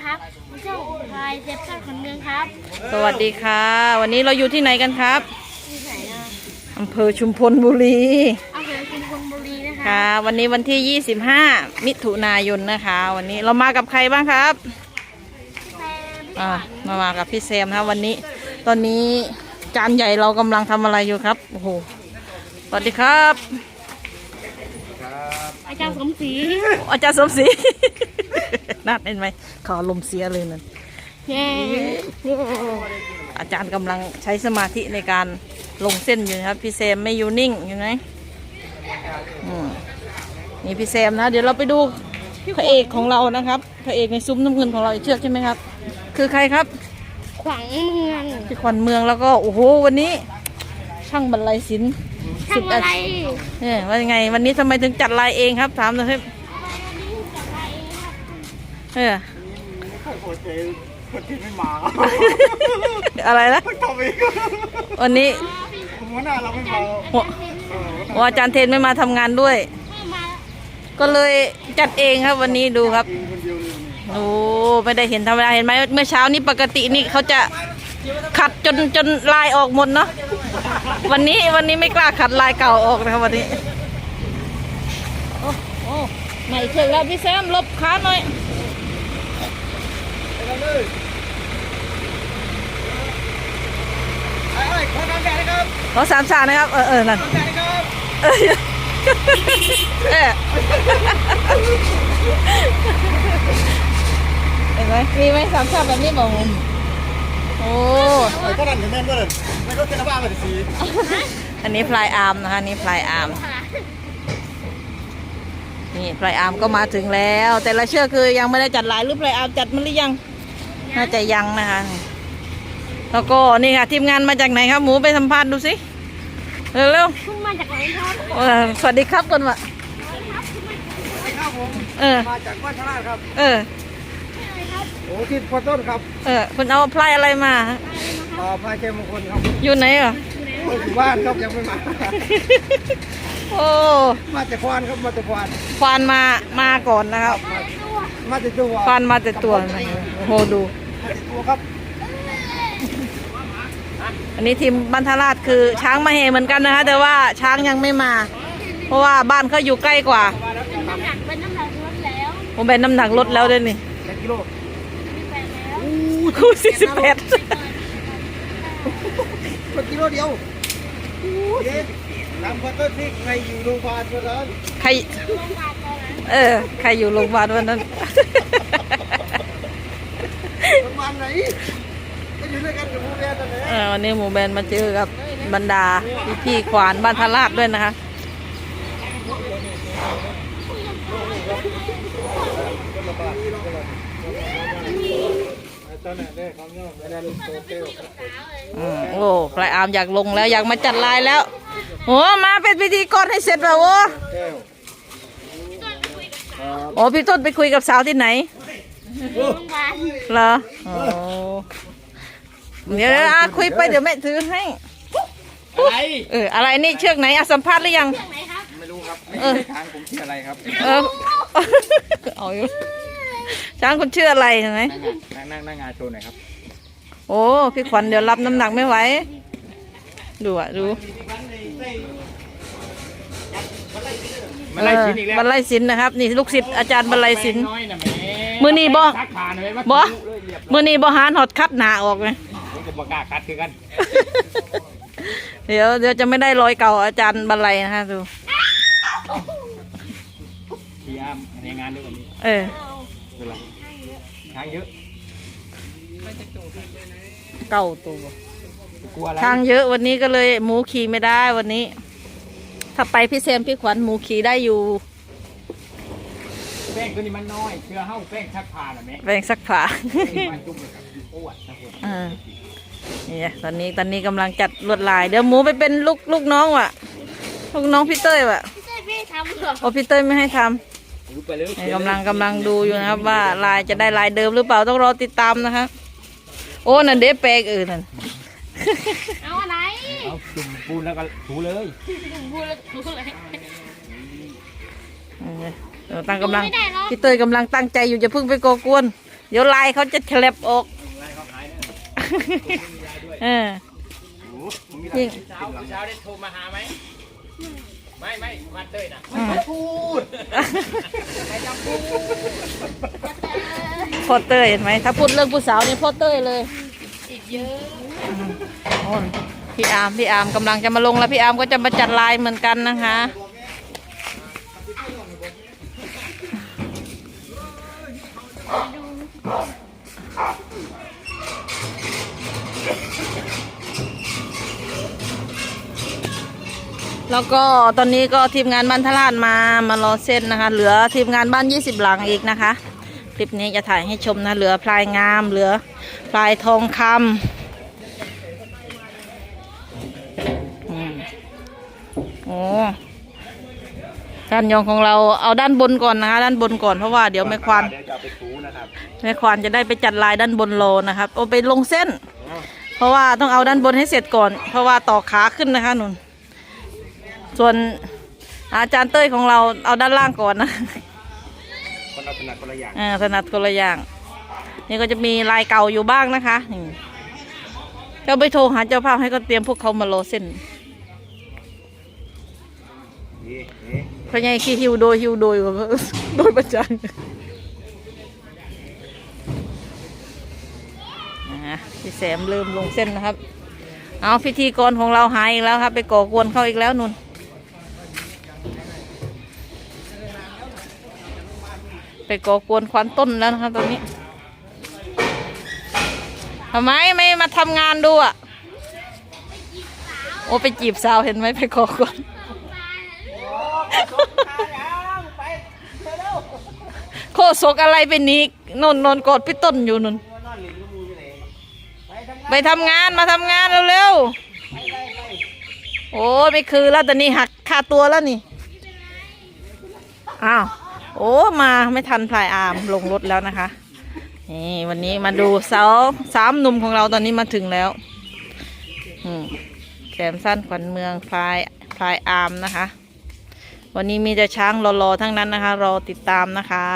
นะครับเจ้าพายเจ็บชาติคนเมืองครับสวัสดีค่ะ วันนี้เราอยู่ที่ไหนกันครับที่ไหนนะอำเภอชุมพลบุรีอำเภอชุมพลบุรีนะคะค่ะ วันนี้วันที่ 25 มิถุนายนนะคะ วันนี้เรามากับใครบ้างครับแฟนอ่ามามากับพี่แซมนะครับวันนี้ ตอนนี้จานใหญ่เรากำลังทำอะไรอยู่ครับโอ้โหสวัสดีครับ อาจารย์สมศรี อาจารย์สมศรี น่าเห็นไหมเขาอารมณ์เสียเลยนั่นเย้อาจารย์กำลังใช้สมาธิในการลงเส้นอยู่นะครับ พี่แซมไม่อยู่นิ่งอยู่ไหมอืมนี่พี่แซมนะ เดี๋ยวเราไปดูพระเอกของเรานะครับพระเอกในซุ้มน้ำเงินของเราอีกเชือกใช่ไหมครับ คือใครครับ ขวางเมืองพี่ขวัญเมืองแล้วก็โอ้โหวันนี้ ช่างบรรลัยศิลป์ทำอะไรเนี่ยว่ายังไง วันนี้ทำไมถึงจัดลายเองครับถามหน่อยครับ เออคนเจคนที่ไม่มาอะไรนะทำเองวันนี้หัวหน้าเราไม่มาหัวหัวอาจารย์เทนไม่มาทำงานด้วยไม่มาก็เลยจัดเองครับวันนี้ดูครับกินคนเดียวเลยโอ้ไม่ได้เห็นธรรมดาเห็นไหมเมื่อเช้านี้ปกตินี่เขาจะขัดจนจนลายออกหมดเนาะวันนี้วันนี้ไม่กล้าขัดลายเก่าออกนะครับวันนี้โอ้โอ้ไม่เถึงแล้วพี่แซมหลบขาหน่อย ไอ้ไอ้คนน้ำแดงนะครับ ขอสามสานะครับ เออเออนั่นเออเออเห็นไหมมีไหมสามสาแบบนี้บอกผมโอ้ไอ้คนนั้นเห็นแม่นก็เลยไม่ก็เทนบ้ามาสีอันนี้พลายอาร์มนะคะนี่พลายอาร์มนี่พลายอาร์มก็มาถึงแล้ว แต่ละเชือกคือยังไม่ได้จัดลายหรือพลายอาร์มจัดมันหรือยัง น่าจะยังนะคะ แล้วก็นี่ค่ะทีมงานมาจากไหนครับหมูไปสัมภาษณ์ดูสิเร็วเร็วคุณมาจากไหนครับๆเออสวัสดีครับก่อนวะครับผมเออมาจากบ้านชราครับ เออโอ้ที่พอต้นครับ เออคุณเอาพลายอะไรมาอ่าพายเชมงคลครับ อยู่ไหนอะอยู่บ้านครับยังไม่มา โอ้มาแต่ควานครับมาแต่ควานควานมามาก่อนนะครับ มาแต่ตัวควานมาแต่ตัวนะโอ้โหดูมาแต่ตัวครับ อันนี้ทีมบันทราชคือช้างมาเฮเหมือนกันนะคะ แต่ว่าช้างยังไม่มา เพราะว่าบ้านเขาอยู่ใกล้กว่าน้ำหนักเป็นน้ำหนักลดแล้วผมเป็นน้ำหนักลดแล้วด้วยนี่แค่กิโลมีแฟนแล้วคู่สี่สิบแปดคนกิโลเดียวเด็กทำพอต้นที่ใครอยู่โรงพยาบาลเมื่อนั้นใครโรงพยาบาลตอนนั้นเออ ใครอยู่โรงพยาบาลวันนั้น ประมาณไหนก็อยู่ด้วยกันกับผู้แม่ตอนนี้เออวันนี้หมูแบนมาเจอกับบรรดาพี่พี่ๆขวานบ้านทราชด้วยนะคะ ตอนนั้นได้เขาเนาะไม่ได้ลูกโตเต้วอืมโอ้พลายอามอยากลงแล้วอยากมาจัดลายแล้วโอ้มาเป็นพิธีกรให้เสร็จแล้วโอ้เต้วโอ้พี่ต้นไปคุยกับสาวที่ไหน เหรอโอ้เดี๋ยวๆอะคุยไปเดี๋ยวแม่ถือให้ อะไรเอออะไรนี่เชือกไหนอะสัมภาษณ์หรือยังไหนครับไม่รู้ครับเออทางผมชื่ออะไรครับเออ เอาอยู่ช้างคุณชื่ออะไรเห็นไหมนั่งนั่งนั่งงานโชว์หน่อยครับโอ้พี่ขวัญเดี๋ยวรับน้ำหนักไม่ไหวดูอะดูมาไล่ชิ้นอีกแล้วบรรลัยศิลป์นะครับ นี่ลูกศิษย์อาจารย์บรรลัยศิลป์ น้อยนะแม่ มือนี่บ่ซักผ่านเลยว่าบ่เรียบมือนี้บหารหอดคัดหนาออกเลยผมก็บอกกล้าคัดคือกัน เดี๋ยวเดี๋ยวจะไม่ได้รอยเก่าอาจารย์บรรลัยนะคะดูพี่อ้ามในงานด้วยกันนี้เออเป็นไรทางเยอะเก่าตัว กลัวอะไรทางเยอะวันนี้ก็เลยหมูขี่ไม่ได้วันนี้ ถ้าไปพี่แซมพี่ขวัญหมูขี่ได้อยู่แป้งตัวนี้มันน้อยเชื่อเฮ้าแป้งชักผ่านอะแม่แบ่งสักผาแป้งมันจุ่มเลยครับปวดนะผมอ่า เนี่ยตอนนี้ตอนนี้กำลังจัดลวดลาย เดี๋ยวหมูไปเป็นลูกลูกน้องว่ะ ลูกน้องพี่เต้ยว่ะพี่เต้พี่ทำเหรอโอ้พี่เต้ยไม่ให้ทรู้ไปเลยำเนี่ยกำลังกำลังดูอยู่นะครับว่าลายจะได้ลายเดิมหรือเปล่าต้องรอติดตามนะคะ โอ้นั่นเด็แปลกเออนั่นเอาอะไรเอาจุ่มปูนแล้วก็ถูเลยพูดเลยพูดเลยเออ เออตั้งกำลังพี่เตยกำลังตั้งใจอยู่จะพึ่งไปก่อกวน เดี๋ยวลายเขาจะฉลับออกลายเขาขายเนี่ยเออโอ้ผมมียิ่งเช้าเช้าได้โทรมาหาไหม ไม่ไม่มาเต้ยนะอืมพูดไม่ต้องพูดพ่อเต้ยเห็นไหมถ้าพูดเรื่องผู้สาวนี่พ่อเต้ยเลยอีกเยอะโอ้ยพี่อาร์มพี่อาร์มกำลังจะมาลงแล้วพี่อาร์มก็จะมาจัดลายเหมือนกันนะคะ แล้วก็ตอนนี้ก็ทีมงานบ้านทลาดมามารอเส้นนะคะ เหลือทีมงานบ้าน 20 หลังอีกนะคะ คลิปนี้จะถ่ายให้ชมนะ เหลือพลายงาม เหลือพลายทองคำอืมโอ้ ด้านยองของเราเอาด้านบนก่อนนะคะ ด้านบนก่อนเพราะว่าเดี๋ยวแม่ควานเดี๋ยวจะเอาไปถูนะครับแม่ควานจะได้ไปจัดลายด้านบนโลนะครับเอาไปลงเส้น เพราะว่าต้องเอาด้านบนให้เสร็จก่อน เพราะว่าต่อขาขึ้นนะคะนุ่นส่วนอาจารย์เต้ยของเราเอาด้านล่างก่อนนะคนเราถนัดคนละอย่างอ่าถนัดคนละอย่าง นี่ก็จะมีลายเก่าอยู่บ้างนะคะนี่เจ้าไปโทรหาเจ้าภาพให้ก็เตรียมพวกเขามาโลเส้นนี่นี่เพราะไงขี้หิวโดยหิวโดยโดยประจันพี่แสมเริ่มลงเส้นนะครับ เอาพิธีกรของเราหายอีกแล้วครับ ไปก่อกวนเขาอีกแล้วนุ่นไปก่อกวนควันต้นแล้วนะครับตอนนี้ทำไมไม่มาทำงานดูอะ โอ้ไปจีบสาวเห็นไหมไปก่อกวน โค ศกอะไรเป็นนี้นนนนกอดพี่ต้นอยู่นนไปทำงานมาทำงานเร็วๆโอ้ยไม่คือแล้วตอนนี้หักค่าตัวแล้วนี่อ้าวโอ้มาไม่ทันพลายอามลงรถแล้วนะคะนี่วันนี้มาดูเสาสามหนุ่มของเราตอนนี้มาถึงแล้วอืมแขมสั้นขวัญเมืองพลายพลายอามนะคะ วันนี้มีแต่ช้างรอๆทั้งนั้นนะคะ รอติดตามนะคะ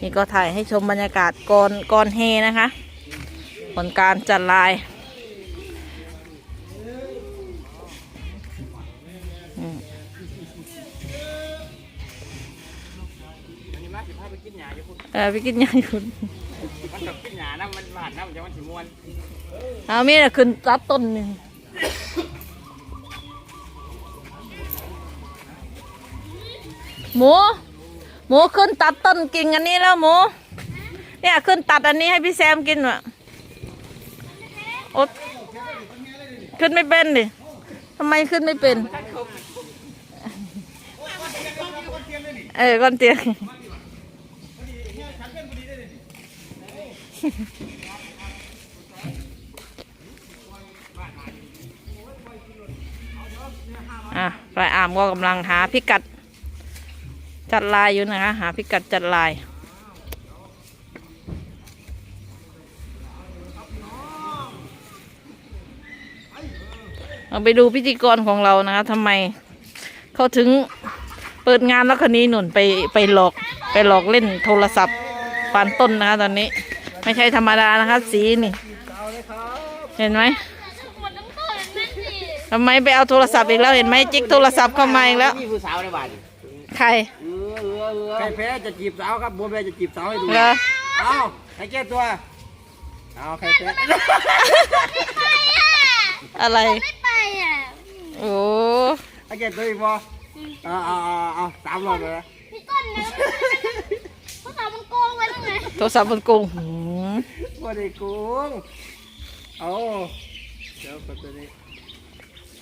นี่ก็ถ่ายให้ชมบรรยากาศก่อนก่อนเฮนะคะ ผลการจัดลายอืมอันนี้มาสิพาไปกินหญ้าอยู่พุ่นเออไปกินยังอยู่มันต้องกินหญ้านะมันหวานนะมันจะมันสิม่วนเอามีน่ะขึ้นตัดต้นหนึ่งหมู หมูขึ้นตัดต้นกิ่งอันนี้แล้วหมู เนี่ยขึ้นตัดอันนี้ให้พี่แซมกินวะโอ๊ยขึ้นไม่เป็นดิทำไมขึ้นไม่เป็น เออก้อนเตียงอะปลายอามก็กำลังหาพิกัด จัดลายอยู่นะคะ หาพิกัดจัดลาย เราไปดูพิธีกรของเรานะคะทำไมเขาถึงเปิดงานแล้วคนนี้หนุนไปไปหลอกไปหลอกเล่นโทรศัพท์ปานต้นนะคะตอนนี้ ไม่ใช่ธรรมดานะคะสีนี่ เห็นไหมทำไมไปเอาโทรศัพท์อีกแล้วเห็นไหมจิกโทรศัพท์เข้ามาอีกแล้ว มีผู้สาวในบ้าน ใครออเออเออ ใครแพ้จะจีบสาวครับบัวแพ้จะจีบสาวให้ดู เหรอเอาใครแก้ตัว เอาใครแพ้ อะไร ไม่ไปอะ โอ้ใครแก้ตัวอีกบ่เอาเอาเอาเอาสามรอบเลยนะพี่ต้นนะพวกเรามันโกงไปตั้งไงโทรศัพท์มันโกงหืมบ่ได้โกงเอาเดี๋ยวกดตัวนี้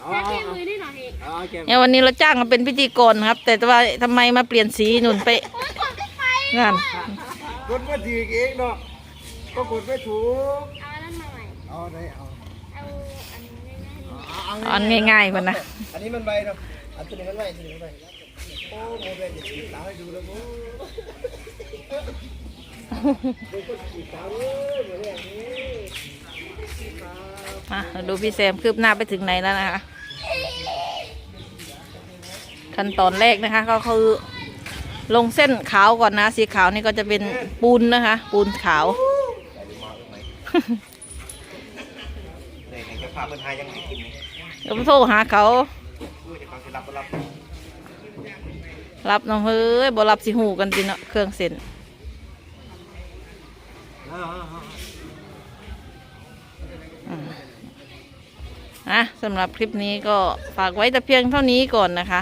เอาแค่เอาเพียงเอามือได้หน่อยเอาเก็บเนี่ยวันนี้เราจ้างมาเป็นพิธีกรครับ แต่ว่าทำไมมาเปลี่ยนสีหนุนไปโอ้ยกดไม่ไปงานกดมาถือเองเนาะก็กดไม่ถูกเอาอันนั้นมาใหม่เอาได้เอาเอาอันนี้ง่ายเอาเอาอันง่ายๆมันนะอันนี้มันใบเนาะอันตัวนี้มันใบตัวนี้มันใบโอ้โมเดลจะจีบสาวให้ดูแล้วโอ้มาเราดูพี่แซมคืบหน้าไปถึงไหนแล้วนะคะ ขั้นตอนแรกนะคะ ก็คือ ลงเส้นขาวก่อนนะ สีขาวนี่ก็จะเป็นปูนนะคะ ปูนขาวๆเลยไหนจะพาเพื่อนไทยยังไม่กินเลยเดี๋ยวไปโทรหาเขาอุ้ยจะเขาจะรับก็รับรับน้องเฮ้ยบ่รับสิหูกันติเนาะเครื่องเส้นอ่าอะสำหรับคลิปนี้ก็ฝากไว้แต่เพียงเท่านี้ก่อนนะคะ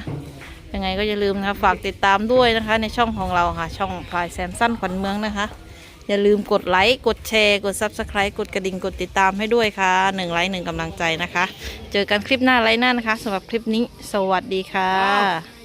ยังไงก็อย่าลืมนะคะฝากติดตามด้วยนะคะ ในช่องของเราค่ะ ช่องพายแซมสั้นขวัญเมืองนะคะ อย่าลืมกดไลค์กดแชร์ กด Subscribe กดกระดิ่งกดติดตามให้ด้วยค่ะหนึ่งไลค์หนึ่งกำลังใจนะคะ เจอกันคลิปหน้าไลค์หน้านะคะสำหรับคลิปนี้ สวัสดีค่ะ